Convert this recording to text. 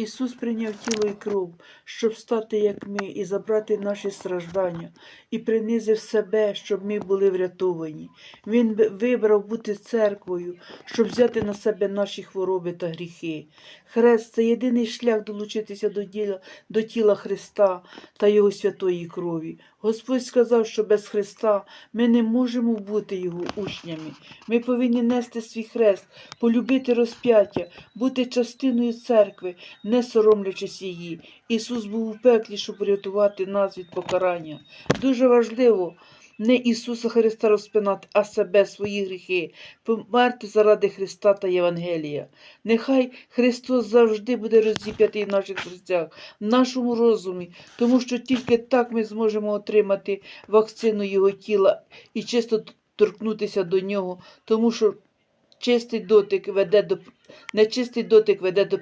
Ісус прийняв тіло і кров, щоб стати як ми, і забрати наші страждання, і принизив себе, щоб ми були врятовані. Він вибрав бути церквою, щоб взяти на себе наші хвороби та гріхи. Хрест це єдиний шлях долучитися до діла, до тіла Христа та Його святої крові. Господь сказав, що без Христа ми не можемо бути Його учнями. Ми повинні нести свій хрест, полюбити розп'яття, бути частиною церкви, не соромлячись її. Ісус був у пеклі, щоб врятувати нас від покарання. Дуже важливо не Ісуса Христа розпинати, а себе, свої гріхи, померти заради Христа та Євангелія. Нехай Христос завжди буде розіп'ятий в наших серцях, в нашому розумі, тому що тільки так ми зможемо отримати вакцину Його тіла і чисто торкнутися до нього, тому що чистий дотик веде до нечистий дотик веде до